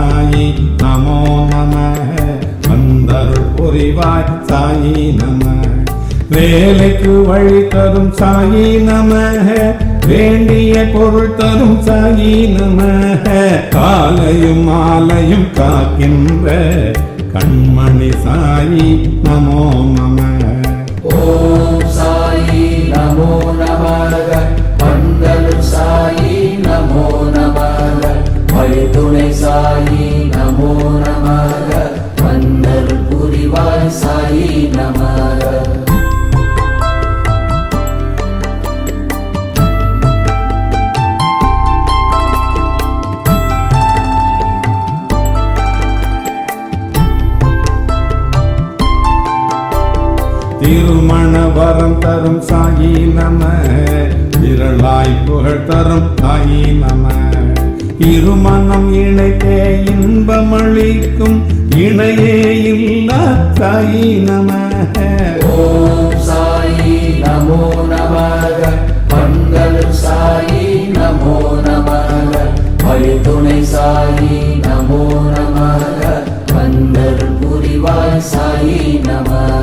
சாயி நமோ நம. வந்தருள் புரிவாய் சாயி நம. வேலைக்கு வழி தரும் சாயி நம. வேண்டிய பொருள் தரும் சாயி நம. காலையும் மாலையும் காக்கின்ற கண்மணி சாயி நமோ நம. ஓம் சாயி நமோ நமக சாயி நமோ நமக. வந்தர் புரிவாய் சாயி நமக. திருமண வரம் தரும் சாயி நம. விரலாய் புகழ் தரும் சாயி நம. இருமனம் இணைத்தே இன்பமளிக்கும் இணையே இல்லா சாயி நம ஓம் சாயி நமோ நமக. பந்தல் சாயி நமோ நமக. வழித்துணை சாயி நமோ நமக. பந்தல் புரிவாய் சாயி நமக.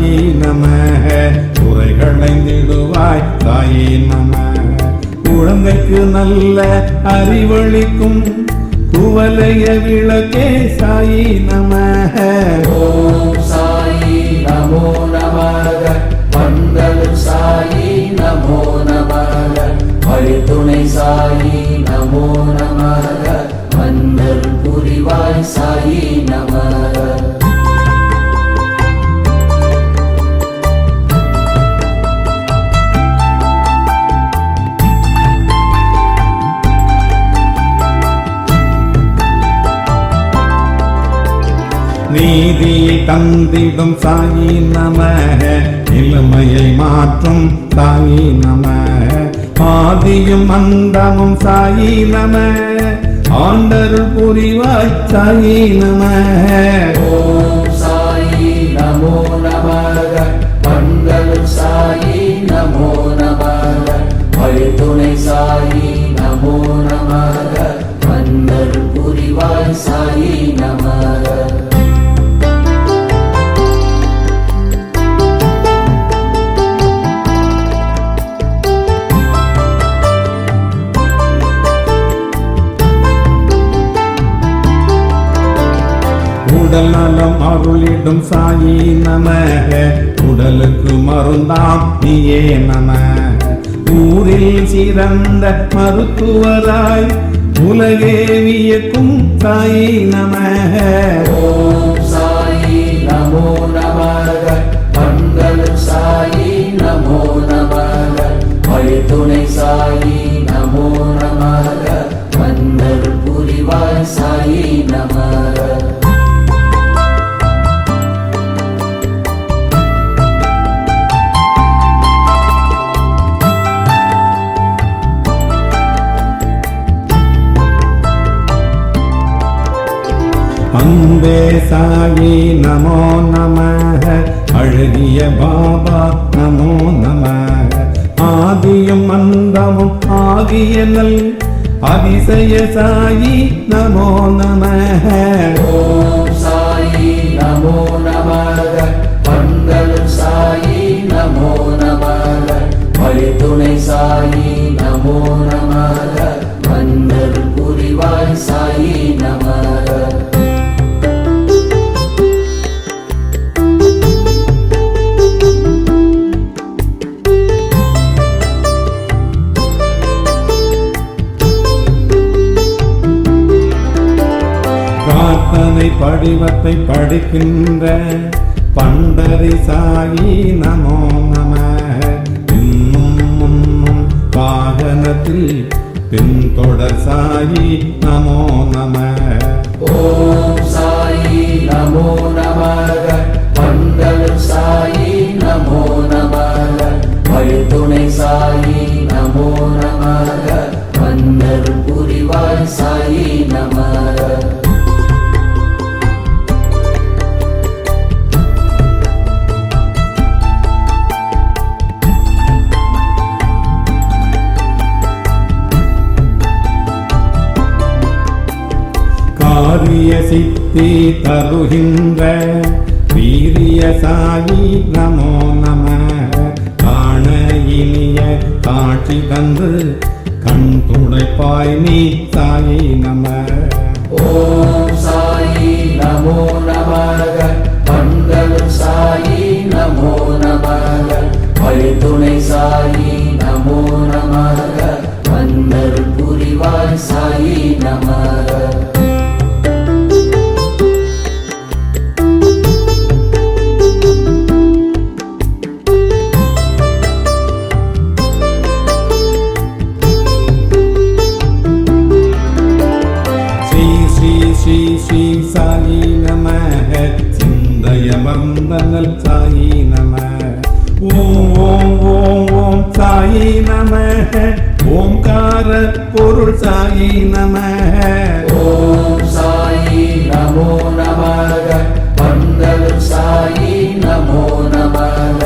தரும் நம. குறைகளை திடுவாய் சாயி நம. குழந்தைக்கு நல்ல அறிவளிக்கும் குவலைய விளக்கே சாயி நம. ஓம் சாயி நமோ நமக. பந்தல் சாயி நமோ நமக. வழித்துணை சாயி நமோ நமக. பந்தல் புரிவாய் சாயி நமக. நீதியை தந்திடும் சாயி நம இளமையை மாற்றும் சாயி நம ஆதியும் அந்தமும் சாயி நம ஆண்டருள் புரிவாய் சாயி நம ஓ அருளிடும் சாயி நம உடலுக்கு மருந்தாம் நீயே நம. ஊரில் சிறந்த மருத்துவராய் உலகே வியக்கும் சாயி நம. ஓம் சாயி நமோ நமக. பந்தல் சாயி நமோ நமக. வழித்துணை சாயி நமோ நமக. பந்தல் புரிவாய் சாயி நமக சாயி நமோ நம அழகிய பாபா நமோ நம ஆதியும் அந்தமும் ஆகிய நல் அதிசய சாயி நமோ நம சாயி நமோ நம பந்தல் சாயி நமோ நமக. வழித்துணை சாயி சாதனை படிவத்தை படிக்கின்ற பண்டரி சாயி நமோ நம. இன்னும் முன்னும் வாகனத்தில் பின்தொடர் சாயி நமோ நம. ஓம் சாயி நமோ நமக. பண்டர் சாயி நமோ நமக வழித்துணை சாயி நமோ நமக. மன்னர் புரிவாய் சாயி நமக புத்தி தருகின்ற வீரிய சாயி நமோ நம. காண இனிய காட்சி தந்து கண் துடைப்பாய் நீ சாயி நம. ஓம் சாயி நமோ நமக. பந்தலும் சாயி நமோ நமக. வழித்துணை சாயி நமோ நமக. வந்தர் புரிவாய் சாயி நமக. ஓம் ஓம் ஓம் சாயி நம. ஓம்கார பொருள் சாயி நம. ஓம் சாயி நமோ நமக பந்தல் சாயி நமோ நமக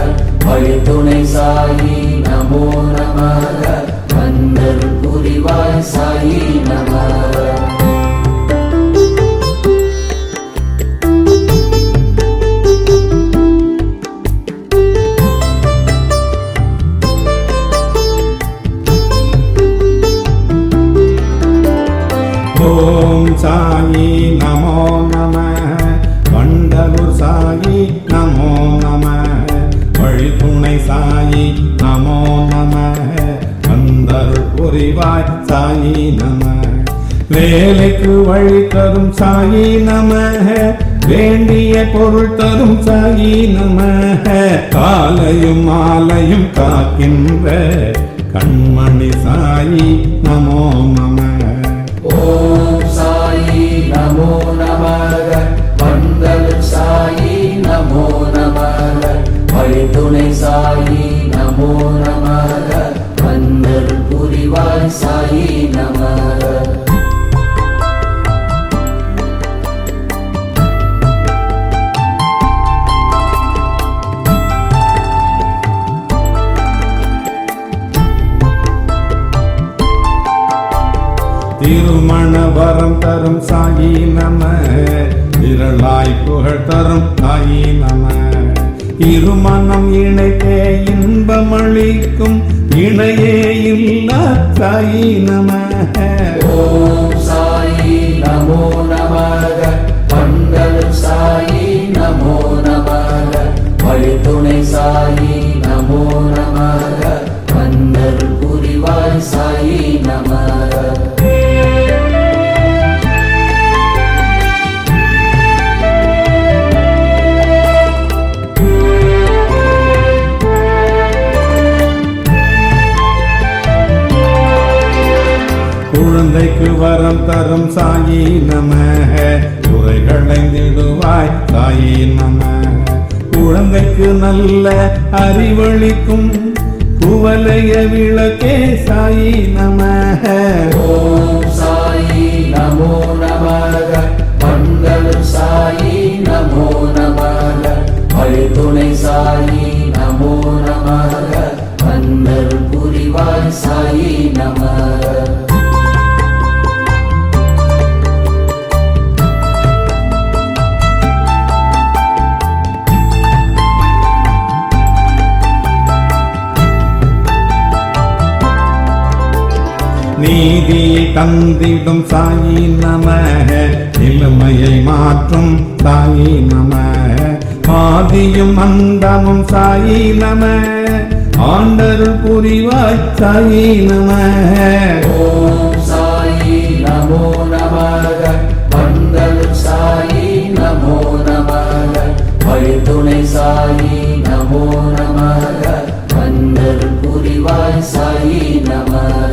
வழித்துணை சாயி நமோ நமக பந்தல் புரிவாய் சாயி நமக புரிவாய் சாயி நம. வேலைக்கு வழி தரும் சாயி நம. வேண்டிய பொருள் தரும் சாயி நம. காலையும் மாலையும் காக்கின்ற கண்மணி சாயி நமோ நம. ஓம் சாயி நமோ நமக. வந்தலும் சாயி நமோ நமக. வழித்துணை சாயி நமோ நமக. புரிவாய் சாயி நம. திருமண வரம் தரும் சாயி நம. விரலாய் புகழ் தரும் சாயி நம. இருமணம் இணைத்தே இன்பமளிக்கும் இணையே இல்ல சாயி நம. ஓம் சாயி நமோ குழந்தைக்கு வரம் தரும் சாயி நம குறைகளைந்திடுவாய் சாயி நம குழந்தைக்கு நல்ல அறிவளிக்கும் குவலைய விளக்கே சாயி நம தந்திடும் சாயி நமக. நிலைமையை மாற்றும் சாயி நம ஆதியும் அந்தமும் சாயி நம ஆண்டருள் புரிவாய் சாயி நம ஓம் சாயி நமோ நமக. வந்தருள் சாயி நமோ நமக. வழித்துணை சாயி நமோ புரிவாய் சாயி நமக.